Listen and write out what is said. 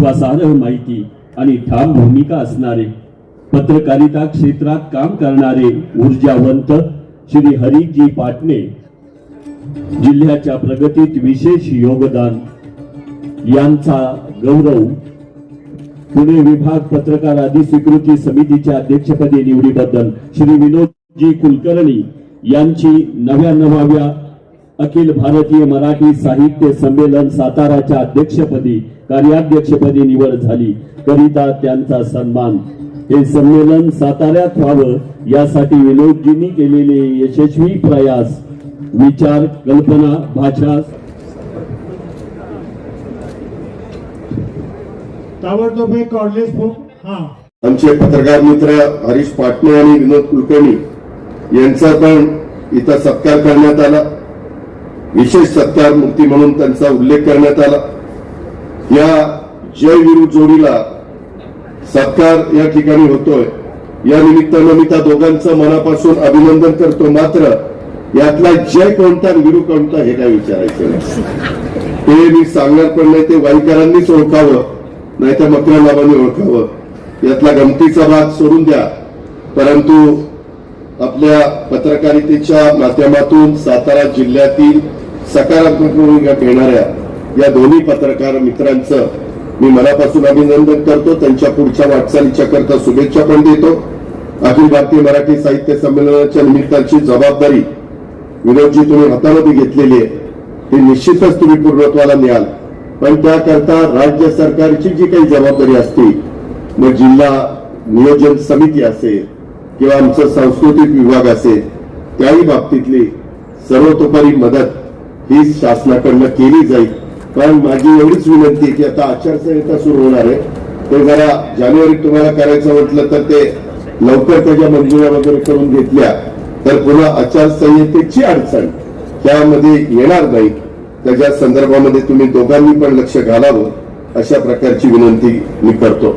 विश्वासार्ह माहिती आणि ठाम भूमिका असणारे पत्रकारिता क्षेत्रात काम करणारे ऊर्जावंत श्री हरिजी पाटणे जिल्ह्याच्या प्रगतीत विशेष योगदान. यांचा गौरव पुणे विभाग पत्रकार अधिस्वीकृती समितीच्या अध्यक्षपदी निवडीबद्दल श्री विनोदजी कुलकर्णी यांची नव्या नवाव्या अखिल भारतीय मराठी साहित्य संमेलन साताराच्या अध्यक्षपदी कार्याध्यक्षपदी निवड झाली. करिता त्यांचा सन्मान. हे संमेलन साताऱ्यात व्हावं यासाठी विनोदजींनी केलेले यशस्वी प्रयास. विचार कल्पना भाषा. ताबडतोब एक कॉर्डलेस बुक हा. आमचे पत्रकार मित्र हरीश पाटणे आणि विनोद कुलकर्णी यांचा पण इथं सत्कार करण्यात आला. विशेष सत्कार मूर्ती म्हणून त्यांचा उल्लेख करण्यात आला. या जय जोडीला सत्कार या ठिकाणी होतोय. या निमित्तानं मी त्या दोघांचं मनापासून अभिनंदन करतो. मात्र यातला जय कोणता विरू कोणता हे काय विचारायचं ते मी सांगणार पण नाही. ते वाईकरांनीच ओळखावं नाही तर मकरा ओळखावं. यातला गमतीचा भाग सोडून द्या. परंतु आपल्या पत्रकारितेच्या माध्यमातून सातारा जिल्ह्यातील सकारात्मक भूमिका घेणाऱ्या या दोन्ही पत्रकार मित्रांचं मी मनापासून अभिनंदन करतो. त्यांच्या पुढच्या वाटचालीच्या करता शुभेच्छा पण देतो. अखिल भारतीय मराठी साहित्य संमेलनाच्या निमित्ताची जबाबदारी विनोदजी तुम्ही हातामध्ये घेतलेली आहे. ही निश्चितच तुम्ही पूर्णत्वाला न्याल. पण त्याकरता राज्य सरकारची जी काही जबाबदारी असते मग जिल्हा नियोजन समिती असेल किंवा आमचं सांस्कृतिक विभाग असेल त्याही बाबतीतली सर्वतोपरी मदत ही शासनाकडनं केली जाईल. पण माझी एवढीच विनंती आहे की आता आचारसंहिता सुरू होणार आहे. ते जरा जानेवारीत तुम्हाला करायचं म्हटलं तर ते लवकर त्याच्या मंजुऱ्या वगैरे करून घेतल्या तर पुन्हा आचारसंहितेची अडचण त्यामध्ये येणार नाही. त्याच्या संदर्भामध्ये तुम्ही दोघांनी पण लक्ष घालावं अशा प्रकारची विनंती मी करतो.